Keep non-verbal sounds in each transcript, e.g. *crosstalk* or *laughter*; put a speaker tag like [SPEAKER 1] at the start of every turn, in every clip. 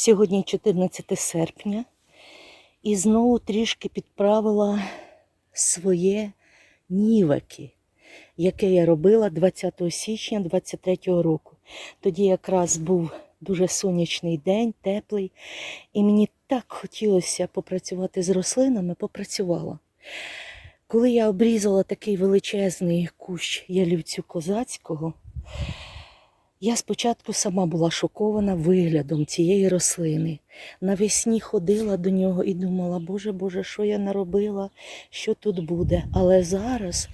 [SPEAKER 1] Сьогодні 14 серпня і знову трішки підправила своє ніваки, яке я робила 20 січня 23 року. Тоді якраз був дуже сонячний день, теплий, і мені так хотілося попрацювати з рослинами, попрацювала. Коли я обрізала такий величезний кущ ялівцю козацького, я спочатку сама була шокована виглядом цієї рослини. Навесні ходила до нього і думала, Боже, Боже, що я наробила, що тут буде. Але зараз,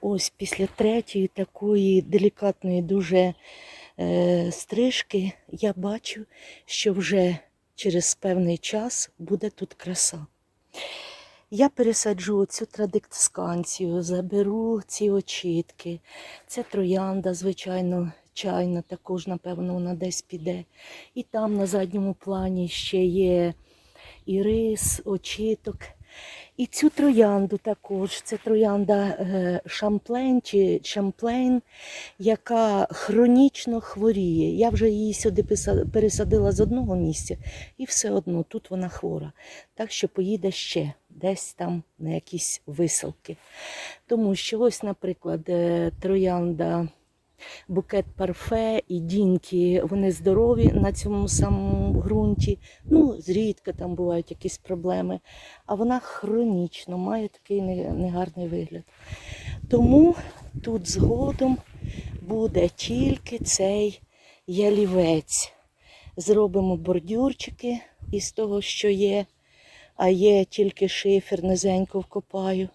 [SPEAKER 1] ось після третьої такої делікатної дуже е, стрижки, я бачу, що вже через певний час буде тут краса. Я пересаджу цю традисканцію, заберу ці очітки. Це троянда, звичайно, чайна, також, напевно, вона десь піде. І там на задньому плані ще є і рис, очіток. І цю троянду також. Це троянда е, шамплейн чи шамплейн, яка хронічно хворіє. Я вже її сюди пересадила з одного місця, і все одно тут вона хвора. Так що поїде ще десь там на якісь висилки. Тому що ось, наприклад, е, троянда, букет парфе і діньки, вони здорові на цьому самому ґрунті. Ну, зрідка там бувають якісь проблеми. А вона хронічно має такий негарний вигляд. Тому тут згодом буде тільки цей ялівець. Зробимо бордюрчики із того, що є, а є тільки шифер, низенько вкопаю.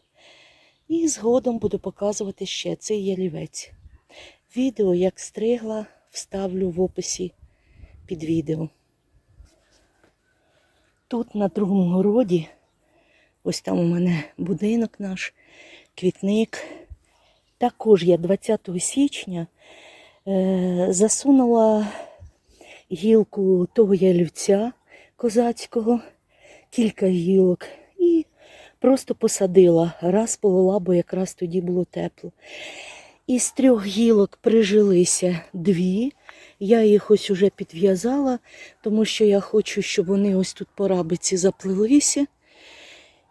[SPEAKER 1] І згодом буду показувати ще цей ялівець. Відео, як стригла, вставлю в описі під відео. Тут на другому городі, ось там у мене будинок наш, квітник. Також я 20 січня е, засунула гілку того ялівця козацького, кілька гілок, і просто посадила. Раз полила, бо якраз тоді було тепло. Із трьох гілок прижилися дві. Я їх ось уже підв'язала, тому що я хочу, щоб вони ось тут по рабиці заплелися.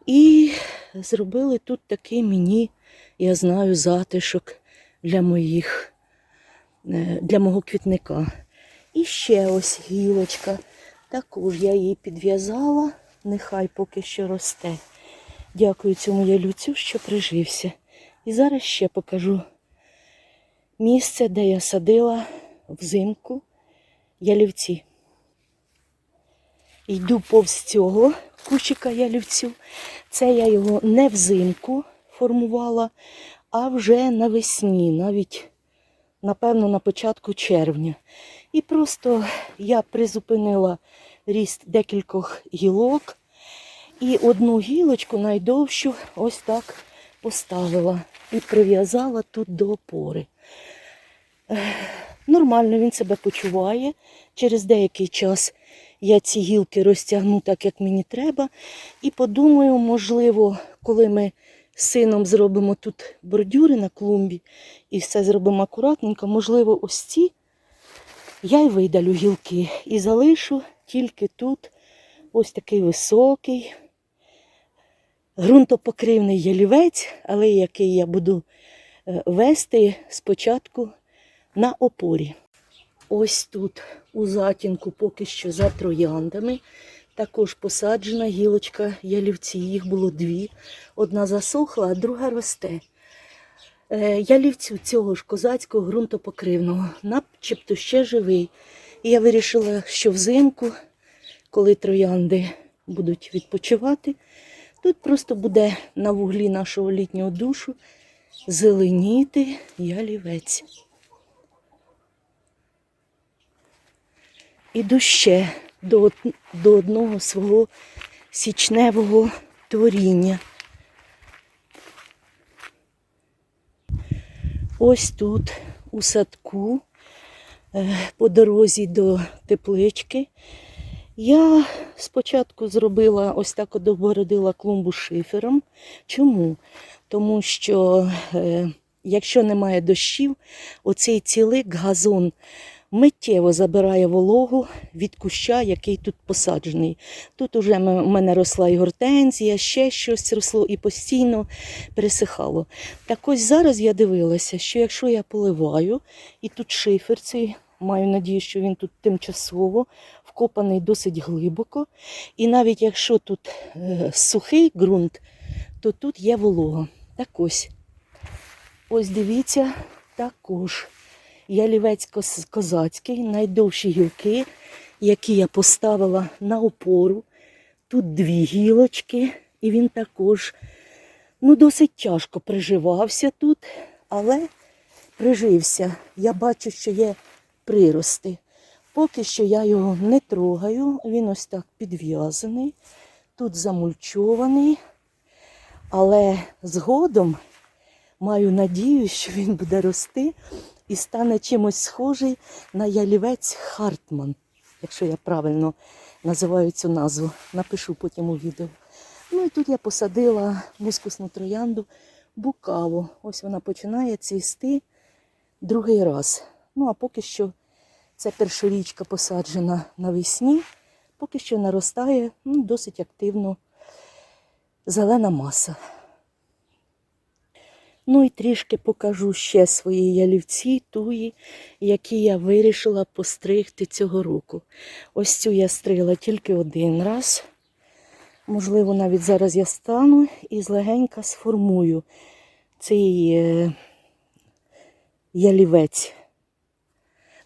[SPEAKER 1] І зробили тут такий мені, я знаю, затишок для моїх, е, для мого квітника. І ще ось гілочка. Також я її підв'язала, нехай поки що росте. Дякую цьому ялюцю, що прижився. І зараз ще покажу місце, де я садила взимку ялівці. Йду повз цього кущика ялівцю. Це я його не взимку формувала, а вже навесні, навіть, напевно, на початку червня. І просто я призупинила ріст декількох гілок і одну гілочку найдовшу ось так поставила і прив'язала тут до опори. *sighs* Нормально він себе почуває. Через деякий час я ці гілки розтягну так, як мені треба. І подумаю, можливо, коли ми з сином зробимо тут бордюри на клумбі і все зробимо акуратненько, можливо, ось ці я й видалю гілки і залишу тільки тут ось такий високий, ґрунтопокривний ялівець, але який я буду е, вести спочатку на опорі. Ось тут у затінку поки що за трояндами. Також посаджена гілочка ялівці. Їх було дві. Одна засохла, а друга росте. Е, Ялівцю цього ж козацького ґрунтопокривного, начебто ще живий. І я вирішила, що взимку, коли троянди будуть відпочивати, тут просто буде на вуглі нашого літнього душу зеленіти ялівець. Іду ще до, до одного свого січневого творіння. Ось тут, у садку, е, по дорозі до теплички. Я спочатку зробила ось так обгородила клумбу шифером. Чому? Тому що е, якщо немає дощів, оцей цілик газон миттєво забирає вологу від куща, який тут посаджений. Тут уже у мене росла і гортензія, ще щось росло і постійно пересихало. Так ось зараз я дивилася, що якщо я поливаю, і тут шифер цей, маю надію, що він тут тимчасово вкопаний досить глибоко. І навіть якщо тут е, сухий ґрунт, то тут є волога. Так ось. Ось дивіться, також ялівець козацький, найдовші гілки, які я поставила на опору. Тут дві гілочки, і він також ну, досить тяжко приживався тут, але прижився. Я бачу, що є прирости. Поки що я його не трогаю, він ось так підв'язаний, тут замульчований, але згодом маю надію, що він буде рости і стане чимось схожий на ялівець Хартман, якщо я правильно називаю цю назву. Напишу потім у відео. Ну і тут я посадила мускусну троянду букаву. Ось вона починає цвісти другий раз. Ну а поки що це першорічка посаджена навесні, поки що наростає ну, досить активно зелена маса. Ну і трішки покажу ще свої ялівці, туї, які я вирішила постригти цього року. Ось цю я стригла тільки один раз. Можливо, навіть зараз я стану і злегенька сформую цей е, ялівець.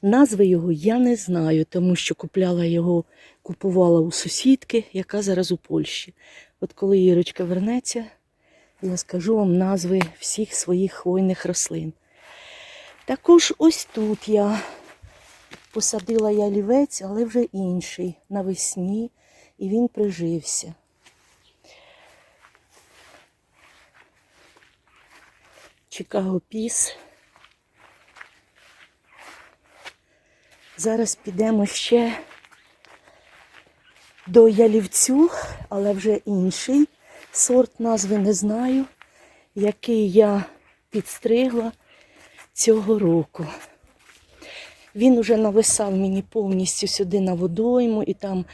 [SPEAKER 1] Назви його я не знаю, тому що купляла його, купувала у сусідки, яка зараз у Польщі. От коли Ірочка вернеться, я скажу вам назви всіх своїх хвойних рослин. Також ось тут я посадила ялівець, але вже інший навесні, і він прижився. Чикаго Піс. Зараз підемо ще до ялівцю, але вже інший сорт назви не знаю, який я підстригла цього року. Він уже нависав мені повністю сюди на водойму і там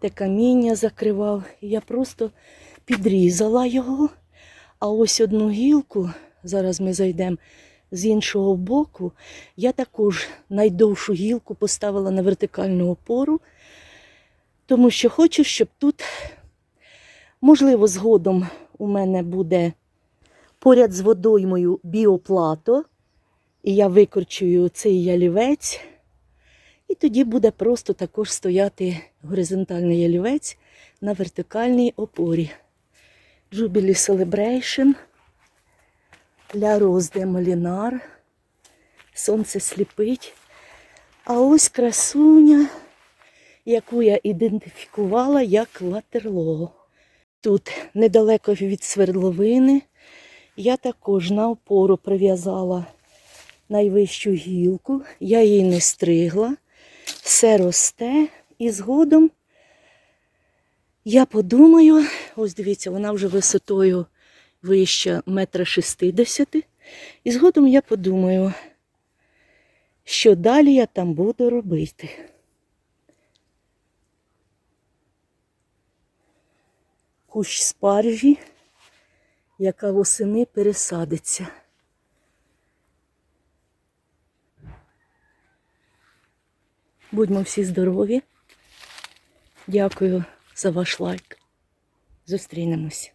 [SPEAKER 1] те каміння закривав. Я просто підрізала його. А ось одну гілку, зараз ми зайдемо з іншого боку, я також найдовшу гілку поставила на вертикальну опору, тому що хочу, щоб тут, можливо, згодом у мене буде поряд з водоймою біоплато, і я викорчую цей ялівець. І тоді буде просто також стояти горизонтальний ялівець на вертикальній опорі. Jubilee Celebration, Ля Роз де Молінар. Сонце сліпить. А ось красуня, яку я ідентифікувала як латерло. Тут недалеко від свердловини я також на опору прив'язала найвищу гілку. Я її не стригла. Все росте і згодом я подумаю, ось дивіться, вона вже висотою вища метра шістдесяти. І згодом я подумаю, що далі я там буду робити. Кущ спаржі, яка восени пересадиться. Будьмо всі здорові. Дякую за ваш лайк. Зустрінемось.